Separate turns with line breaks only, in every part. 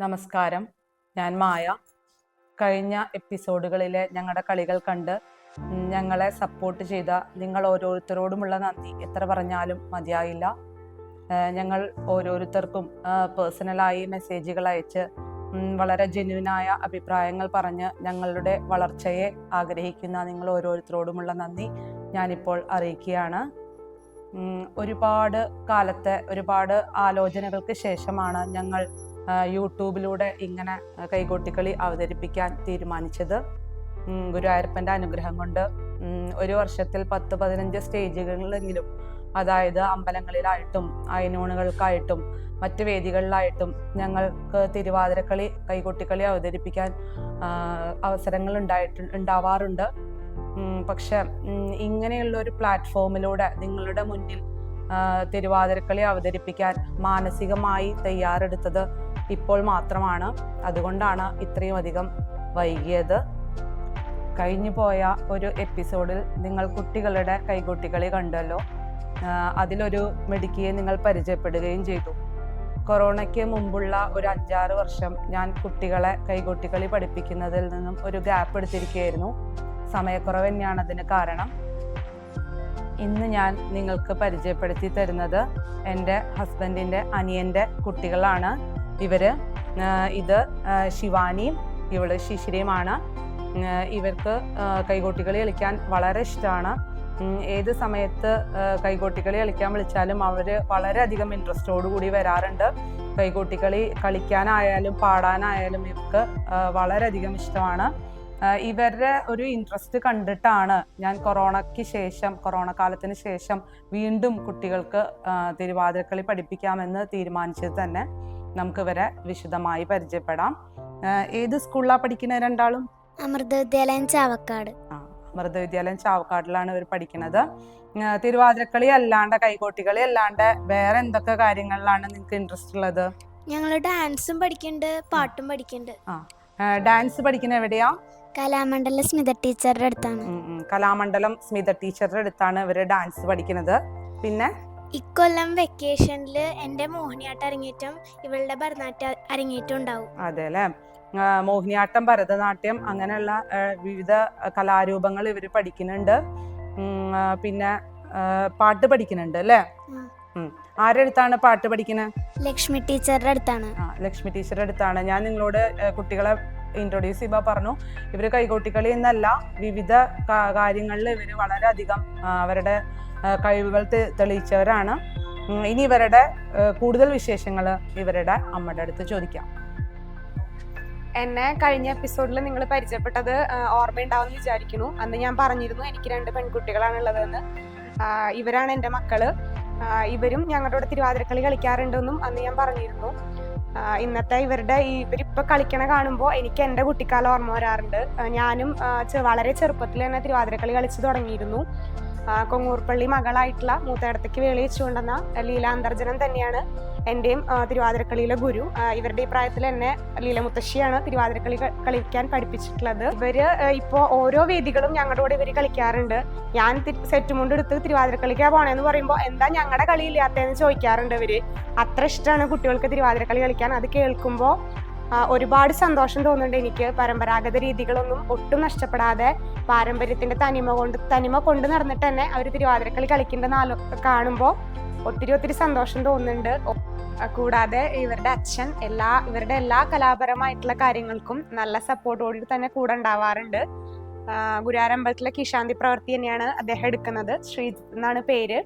നമസ്കാരം. ഞാൻ മായ. കഴിഞ്ഞ എപ്പിസോഡുകളിലെ ഞങ്ങളുടെ കളികൾ കണ്ട് ഞങ്ങളെ സപ്പോർട്ട് ചെയ്ത നിങ്ങൾ ഓരോരുത്തരോടുമുള്ള നന്ദി. എത്ര പറഞ്ഞാലും മതിയായില്ല. ഞങ്ങൾ ഓരോരുത്തർക്കും പേഴ്സണലായി മെസ്സേജുകൾ അയച്ച് വളരെ ജെന്യുവിനായ അഭിപ്രായങ്ങൾ പറഞ്ഞ് ഞങ്ങളുടെ വളർച്ചയെ ആഗ്രഹിക്കുന്ന നിങ്ങൾ ഓരോരുത്തരോടുമുള്ള നന്ദി ഞാനിപ്പോൾ അറിയിക്കുകയാണ്. ഒരുപാട് കാലത്തെ ഒരുപാട് ആലോചനകൾക്ക് ശേഷമാണ് ഞങ്ങൾ യൂട്യൂബിലൂടെ ഇങ്ങനെ കൈകൊട്ടിക്കളി അവതരിപ്പിക്കാൻ തീരുമാനിച്ചത്. ഗുരു ഗുരുവായൂരപ്പന്റെ അനുഗ്രഹം കൊണ്ട്. ഒരു വർഷത്തിൽ പത്ത് പതിനഞ്ച് സ്റ്റേജുകളിലെങ്കിലും അതായത് അമ്പലങ്ങളിലായിട്ടും അയനൂണുകൾക്കായിട്ടും മറ്റ് വേദികളിലായിട്ടും ഞങ്ങൾക്ക് തിരുവാതിരക്കളി കൈകൊട്ടിക്കളി അവതരിപ്പിക്കാൻ അവസരങ്ങൾ ഉണ്ടായിട്ട് ഉണ്ടാവാറുണ്ട്. പക്ഷെ ഇങ്ങനെയുള്ള ഒരു പ്ലാറ്റ്ഫോമിലൂടെ നിങ്ങളുടെ മുന്നിൽ തിരുവാതിരക്കളി അവതരിപ്പിക്കാൻ മാനസികമായി തയ്യാറെടുത്തത് ഇപ്പോൾ മാത്രമാണ്. അതുകൊണ്ടാണ് ഇത്രയും അധികം വൈകിയത്. കഴിഞ്ഞു പോയ ഒരു എപ്പിസോഡിൽ നിങ്ങൾ കുട്ടികളുടെ കൈകൊട്ടികളി കണ്ടല്ലോ. അതിലൊരു മെഡിക്കയെ നിങ്ങൾ പരിചയപ്പെടുകയും ചെയ്തു. കൊറോണയ്ക്ക് മുമ്പുള്ള ഒരു അഞ്ചാറ് വർഷം ഞാൻ കുട്ടികളെ കൈകൊട്ടികളി പഠിപ്പിക്കുന്നതിൽ നിന്നും ഒരു ഗ്യാപ്പ് എടുത്തിരിക്കുകയായിരുന്നു. സമയക്കുറവ് തന്നെയാണ് അതിന് കാരണം. ഇന്ന് ഞാൻ നിങ്ങൾക്ക് പരിചയപ്പെടുത്തി തരുന്നത് എന്റെ ഹസ്ബൻഡിന്റെ അനിയന്റെ കുട്ടികളാണ്. ഇവർ ആ, ഇത് ശിവാനിയും ഇവൾ ശിശിരിയുമാണ്. ഇവർക്ക് കൈകോട്ടികളി കളിക്കാൻ വളരെ ഇഷ്ടമാണ്. ഏത് സമയത്ത് കൈകൊട്ടിക്കളി കളിക്കാൻ വിളിച്ചാലും അവർ വളരെയധികം കൂടി വരാറുണ്ട്. കൈകൊട്ടിക്കളി കളിക്കാനായാലും പാടാനായാലും ഇവർക്ക് വളരെയധികം ഇഷ്ടമാണ്. ഇവരുടെ ഒരു ഇൻട്രസ്റ്റ് കണ്ടിട്ടാണ് ഞാൻ കൊറോണയ്ക്ക് ശേഷം കൊറോണ കാലത്തിന് ശേഷം വീണ്ടും കുട്ടികൾക്ക് തിരുവാതിരക്കളി പഠിപ്പിക്കാമെന്ന് തീരുമാനിച്ചത് തന്നെ. നമുക്ക് ഇവരെ വിശദമായി പരിചയപ്പെടാം. ഏത് സ്കൂളിലാണ് പഠിക്കുന്നത് രണ്ടാളും?
അമൃത വിദ്യാലയം ചാവക്കാട്.
ആ അമൃതവിദ്യാലയം ചാവക്കാടിലാണ് ഇവർ പഠിക്കുന്നത് തിരുവാതിരക്കളി അല്ലാണ്ട് കൈകോട്ടികളി അല്ലാണ്ട് വേറെ എന്തൊക്കെ കാര്യങ്ങളിലാണ് നിങ്ങൾക്ക് ഇൻട്രസ്റ്റ് ഉള്ളത്?
ഞങ്ങൾ ഡാൻസും പഠിക്കുന്നുണ്ട് പാട്ടും പഠിക്കുന്നുണ്ട്
ആ, ഡാൻസ് പഠിക്കുന്ന എവിടെയാ?
കലാമണ്ഡലം സ്മിത ടീച്ചറുടെ അടുത്താണ്.
കലാമണ്ഡലം സ്മിത ടീച്ചറുടെ അടുത്താണ് ഇവർ ഡാൻസ് പഠിക്കുന്നത് പിന്നെ?
ഇക്കൊല്ലം വെക്കേഷനിൽ എന്റെ മോഹിനിയാട്ടം അരങ്ങേറ്റം ഇവളുടെ ഭരതനാട്യം അരങ്ങേറ്റം ഉണ്ടാവും
അതെ അല്ലേ മോഹിനിയാട്ടം ഭരതനാട്യം അങ്ങനെയുള്ള വിവിധ കലാരൂപങ്ങൾ ഇവർ പഠിക്കുന്നുണ്ട്. പിന്നെ പാട്ട് പഠിക്കുന്നുണ്ട് അല്ലേ. ആരുടെ അടുത്താണ് പാട്ട് പഠിക്കുന്നത്
ലക്ഷ്മി ടീച്ചറുടെ അടുത്താണ്.
ലക്ഷ്മി ടീച്ചറുടെ അടുത്താണ്. ഞാൻ നിങ്ങളോട് കുട്ടികളെ ഇൻട്രൊഡ്യൂസ് ചെയ്യുമ്പോൾ പറഞ്ഞു. ഇവർ കൈകൊട്ടിക്കളി എന്നല്ല വിവിധ കാര്യങ്ങളിൽ ഇവർ വളരെയധികം അവരുടെ കഴിവുകൾ തെളിയിച്ചവരാണ്. ഇനി ഇവരുടെ കൂടുതൽ വിശേഷങ്ങൾ ഇവരുടെ അമ്മയുടെ അടുത്ത് ചോദിക്കാം.
എന്നെ കഴിഞ്ഞ എപ്പിസോഡിൽ നിങ്ങൾ പരിചയപ്പെട്ടത് ഓർമ്മയുണ്ടാവുമെന്ന് വിചാരിക്കുന്നു. അന്ന് ഞാൻ പറഞ്ഞിരുന്നു എനിക്ക് രണ്ട് പെൺകുട്ടികളാണ് ഉള്ളതെന്ന് ഇവരാണ് എന്റെ മക്കൾ. ഇവരും ഞങ്ങളുടെ തിരുവാതിരക്കളി കളിക്കാറുണ്ടെന്നും അന്ന് ഞാൻ പറഞ്ഞിരുന്നു. ഇന്നത്തെ ഇവരുടെ ഈ ഇവരിപ്പോൾ കളിക്കണ കാണുമ്പോൾ എനിക്ക് എന്റെ കുട്ടിക്കാലം ഓർമ്മ വരാറുണ്ട്. ഞാനും വളരെ ചെറുപ്പത്തിൽ തന്നെ തിരുവാതിരക്കളി കളിച്ചു തുടങ്ങിയിരുന്നു. കൊങ്ങൂർപ്പള്ളി മകളായിട്ടുള്ള മൂത്തേടത്തേക്ക് വേളി വെച്ചുകൊണ്ടെന്ന ലീലാന്തർജനം തന്നെയാണ് എന്റെയും തിരുവാതിരക്കളിയിലെ ഗുരു. ഇവരുടെ ഈ പ്രായത്തിൽ എന്നെ ലീല മുത്തശ്ശിയാണ് തിരുവാതിരക്കളി കളിക്കാൻ പഠിപ്പിച്ചിട്ടുള്ളത്. ഇവർ ഇപ്പോൾ ഇപ്പോ ഓരോ വേദികളും ഞങ്ങളുടെ കൂടെ ഇവർ കളിക്കാറുണ്ട്. ഞാൻ സെറ്റ് മുണ്ട് എടുത്ത് തിരുവാതിരക്കളിക്കാ പോണേന്ന് പറയുമ്പോൾ എന്താ ഞങ്ങളുടെ കളി ഇല്ലാത്തതെന്ന് ചോദിക്കാറുണ്ട് ഇവർ. അത്ര ഇഷ്ടമാണ് കുട്ടികൾക്ക് തിരുവാതിരക്കളി കളിക്കാൻ. അത് കേൾക്കുമ്പോൾ ഒരുപാട് സന്തോഷം തോന്നുന്നുണ്ട് എനിക്ക്. പരമ്പരാഗത രീതികളൊന്നും ഒട്ടും നഷ്ടപ്പെടാതെ പാരമ്പര്യത്തിന്റെ തനിമ കൊണ്ട് തനിമ കൊണ്ട് നടന്നിട്ട് തന്നെ അവർ തിരുവാതിരക്കളി കളിക്കുന്ന ആലോ കാണുമ്പോൾ ഒത്തിരി ഒത്തിരി സന്തോഷം തോന്നുന്നുണ്ട്. കൂടാതെ ഇവരുടെ അച്ഛൻ എല്ലാ ഇവരുടെ എല്ലാ കലാപരമായിട്ടുള്ള കാര്യങ്ങൾക്കും നല്ല സപ്പോർട്ടോടി തന്നെ കൂടെ ഉണ്ടാവാറുണ്ട്. ഗുരുവാരമ്പലത്തിലെ കിഷാന്തി പ്രവൃത്തി തന്നെയാണ് അദ്ദേഹം എടുക്കുന്നത്. ശ്രീജിത്ത് എന്നാണ് പേര്.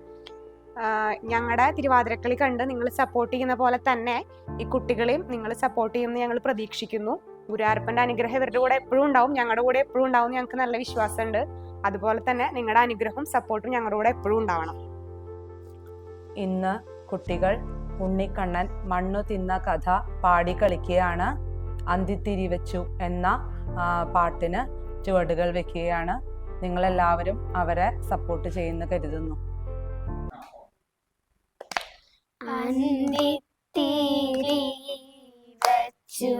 ഞങ്ങളുടെ തിരുവാതിരക്കളി കണ്ട് നിങ്ങൾ സപ്പോർട്ട് ചെയ്യുന്ന പോലെ തന്നെ ഈ കുട്ടികളെയും നിങ്ങൾ സപ്പോർട്ട് ചെയ്യുമെന്ന് ഞങ്ങൾ പ്രതീക്ഷിക്കുന്നു. ഗുരുവായൂരപ്പന്റെ അനുഗ്രഹം ഇവരുടെ കൂടെ എപ്പോഴും ഉണ്ടാവും ഞങ്ങളുടെ കൂടെ എപ്പോഴും ഉണ്ടാവും ഞങ്ങൾക്ക് നല്ല വിശ്വാസമുണ്ട്. അതുപോലെ തന്നെ നിങ്ങളുടെ അനുഗ്രഹവും സപ്പോർട്ടും ഞങ്ങളുടെ കൂടെ എപ്പോഴും ഉണ്ടാവണം.
ഇന്ന് കുട്ടികൾ ഉണ്ണിക്കണ്ണൻ മണ്ണു തിന്ന കഥ പാടി കളിക്കുകയാണ്. അന്തിത്തിരി വെച്ചു എന്ന പാട്ടിന് ചുവടുകൾ വെക്കുകയാണ്. നിങ്ങളെല്ലാവരും അവരെ സപ്പോർട്ട് ചെയ്യുന്നു കരുതുന്നു.
അന്തിത്തിരി വച്ചു.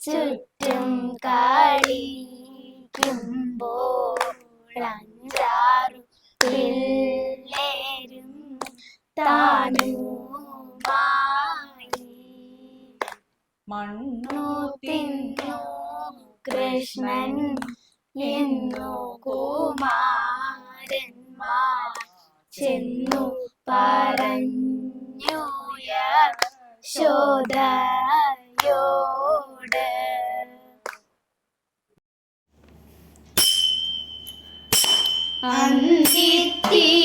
ചുറ്റും കളിക്കുമ്പോൾ അഞ്ചാറു പിള്ളേരും താനുമായി.
മണ്ണു
തിന്നു കൃഷ്ണൻ എന്നു കുമാരന്മാർ. ചെന്നു പറഞ്ഞു യശോദയോട് ചുറ്റും